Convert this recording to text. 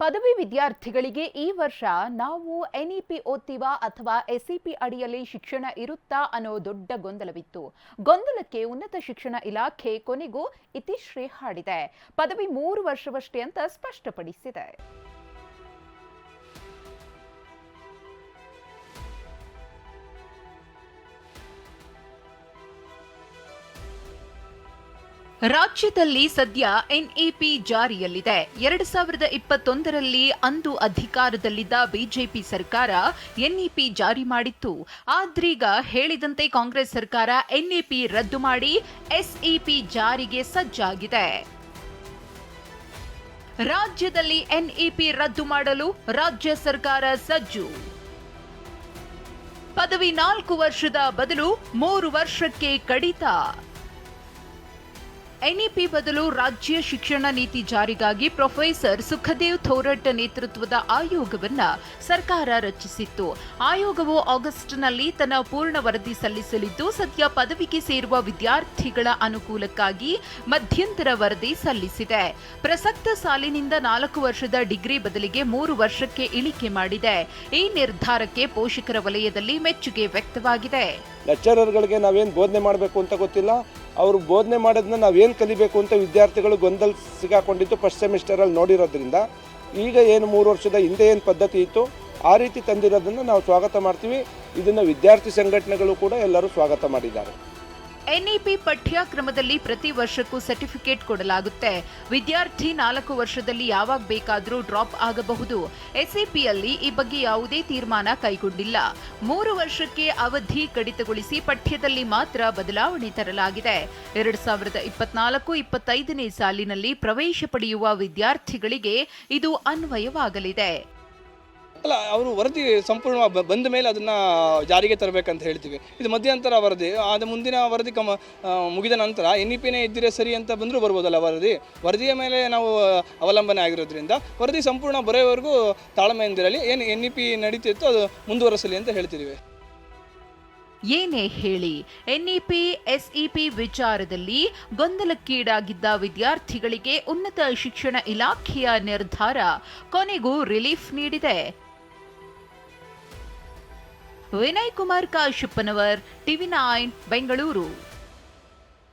ಪದವಿ ವಿದ್ಯಾರ್ಥಿಗಳಿಗೆ ಈ ವರ್ಷ ನಾವು ಎನ್ಇಪಿ ಓದ್ತೀವಾ ಅಥವಾ ಎಸ್ಇಪಿ ಅಡಿಯಲ್ಲಿ ಶಿಕ್ಷಣ ಇರುತ್ತಾ ಅನ್ನೋ ದೊಡ್ಡ ಗೊಂದಲವಿತ್ತು. ಗೊಂದಲಕ್ಕೆ ಉನ್ನತ ಶಿಕ್ಷಣ ಇಲಾಖೆ ಕೊನೆಗೂ ಇತಿಶ್ರೀ ಹಾಡಿದೆ. ಪದವಿ ಮೂರು ವರ್ಷವಷ್ಟೇ ಅಂತ ಸ್ಪಷ್ಟಪಡಿಸಿದೆ. ರಾಜ್ಯದಲ್ಲಿ ಸದ್ಯ ಎನ್ಇಪಿ ಜಾರಿಯಲ್ಲಿದೆ. ಎರಡು ಸಾವಿರದ ಇಪ್ಪತ್ತೊಂದರಲ್ಲಿ ಅಂದು ಅಧಿಕಾರದಲ್ಲಿದ್ದ ಬಿಜೆಪಿ ಸರ್ಕಾರ ಎನ್ಇಪಿ ಜಾರಿ ಮಾಡಿತ್ತು. ಆದ್ರೀಗ ಹೇಳಿದಂತೆ ಕಾಂಗ್ರೆಸ್ ಸರ್ಕಾರ ಎನ್ಇಪಿ ರದ್ದು ಮಾಡಿ ಎಸ್ಇಪಿ ಜಾರಿಗೆ ಸಜ್ಜಾಗಿದೆ. ರಾಜ್ಯದಲ್ಲಿ ಎನ್ಇಪಿ ರದ್ದು ಮಾಡಲು ರಾಜ್ಯ ಸರ್ಕಾರ ಸಜ್ಜು. ಪದವಿ ನಾಲ್ಕು ವರ್ಷದ ಬದಲು ಮೂರು ವರ್ಷಕ್ಕೆ ಕಡಿತ. ಎನ್ಇಪಿ ಬದಲು ರಾಜ್ಯ ಶಿಕ್ಷಣ ನೀತಿ ಜಾರಿಗಾಗಿ ಪ್ರೊಫೆಸರ್ ಸುಖದೇವ್ ಥೋರಟ್ ನೇತೃತ್ವದ ಆಯೋಗವನ್ನು ಸರ್ಕಾರ ರಚಿಸಿತ್ತು. ಆಯೋಗವು ಆಗಸ್ಟ್ನಲ್ಲಿ ತನ್ನ ಪೂರ್ಣ ವರದಿ ಸಲ್ಲಿಸಲಿದ್ದು, ಸದ್ಯ ಪದವಿಗೆ ಸೇರುವ ವಿದ್ಯಾರ್ಥಿಗಳ ಅನುಕೂಲಕ್ಕಾಗಿ ಮಧ್ಯಂತರ ವರದಿ ಸಲ್ಲಿಸಿದೆ. ಪ್ರಸಕ್ತ ಸಾಲಿನಿಂದ ನಾಲ್ಕು ವರ್ಷದ ಡಿಗ್ರಿ ಬದಲಿಗೆ ಮೂರು ವರ್ಷಕ್ಕೆ ಇಳಿಕೆ ಮಾಡಿದೆ. ಈ ನಿರ್ಧಾರಕ್ಕೆ ಪೋಷಕರ ವಲಯದಲ್ಲಿ ಮೆಚ್ಚುಗೆ ವ್ಯಕ್ತವಾಗಿದೆ. ಲೆಕ್ಚರರ್ಗಳಿಗೆ ನಾವೇನು ಬೋಧನೆ ಮಾಡಬೇಕು ಅಂತ ಗೊತ್ತಿಲ್ಲ. ಅವರು ಬೋಧನೆ ಮಾಡೋದನ್ನ ನಾವೇನು ಕಲಿಬೇಕು ಅಂತ ವಿದ್ಯಾರ್ಥಿಗಳು ಗೊಂದಲ ಸಿಗಾಕೊಂಡಿದ್ದು ಫಸ್ಟ್ ಸೆಮಿಸ್ಟರಲ್ಲಿ ನೋಡಿರೋದ್ರಿಂದ, ಈಗ ಏನು ಮೂರು ವರ್ಷದ ಹಿಂದೆ ಏನು ಪದ್ಧತಿ ಇತ್ತು, ಆ ರೀತಿ ತಂದಿರೋದನ್ನು ನಾವು ಸ್ವಾಗತ ಮಾಡ್ತೀವಿ. ಇದನ್ನು ವಿದ್ಯಾರ್ಥಿ ಸಂಘಟನೆಗಳು ಕೂಡ ಎಲ್ಲರೂ ಸ್ವಾಗತ ಮಾಡಿದ್ದಾರೆ. ಎನ್ಇಪಿ ಪಠ್ಯಕ್ರಮದಲ್ಲಿ ಪ್ರತಿ ವರ್ಷಕ್ಕೂ ಸರ್ಟಿಫಿಕೇಟ್ ಕೊಡಲಾಗುತ್ತೆ. ವಿದ್ಯಾರ್ಥಿ ನಾಲ್ಕು ವರ್ಷದಲ್ಲಿ ಯಾವಾಗ ಬೇಕಾದರೂ ಡ್ರಾಪ್ ಆಗಬಹುದು. ಎಸ್ಇಪಿಯಲ್ಲಿ ಈ ಬಗ್ಗೆ ಯಾವುದೇ ತೀರ್ಮಾನ ಕೈಗೊಂಡಿಲ್ಲ. ಮೂರು ವರ್ಷಕ್ಕೆ ಅವಧಿ ಕಡಿತಗೊಳಿಸಿ ಪಠ್ಯದಲ್ಲಿ ಮಾತ್ರ ಬದಲಾವಣೆ ತರಲಾಗಿದೆ. ಎರಡು ಸಾವಿರದ ಇಪ್ಪತ್ನಾಲ್ಕು ಇಪ್ಪತ್ತೈದನೇ ಸಾಲಿನಲ್ಲಿ ಪ್ರವೇಶ ಪಡೆಯುವ ವಿದ್ಯಾರ್ಥಿಗಳಿಗೆ ಇದು ಅನ್ವಯವಾಗಲಿದೆ. ಅಲ್ಲ, ಅವರು ವರದಿ ಸಂಪೂರ್ಣ ಬಂದ ಮೇಲೆ ಅದನ್ನು ಜಾರಿಗೆ ತರಬೇಕಂತ ಹೇಳ್ತೀವಿ. ಇದು ಮಧ್ಯಂತರ ವರದಿ. ಆದ ಮುಂದಿನ ವರದಿ ಕಮ ಮುಗಿದ ನಂತರ ಎನ್ ಇ ಪಿನೇ ಇದ್ದರೆ ಸರಿ ಅಂತ ಬಂದರೂ ಬರ್ಬೋದಲ್ಲ ವರದಿ? ವರದಿಯ ಮೇಲೆ ನಾವು ಅವಲಂಬನೆ ಆಗಿರೋದ್ರಿಂದ ವರದಿ ಸಂಪೂರ್ಣ ಬರೆಯೋವರೆಗೂ ತಾಳ್ಮೆಯಿಂದಿರಲಿ ಏನು ಎನ್ ಇ ಪಿ ನಡೀತಿತ್ತು ಅದು ಮುಂದುವರೆಸಲಿ ಅಂತ ಹೇಳ್ತಿದ್ದೀವಿ ಏನೇ ಹೇಳಿ ಎನ್ಇಪಿ ಎಸ್ಇಪಿ ವಿಚಾರದಲ್ಲಿ ಗೊಂದಲಕ್ಕೀಡಾಗಿದ್ದ ವಿದ್ಯಾರ್ಥಿಗಳಿಗೆ ಉನ್ನತ ಶಿಕ್ಷಣ ಇಲಾಖೆಯ ನಿರ್ಧಾರ ಕೊನೆಗೂ ರಿಲೀಫ್ ನೀಡಿದೆ. Vinay Kumar Kashappanavar TV nine Bengaluru.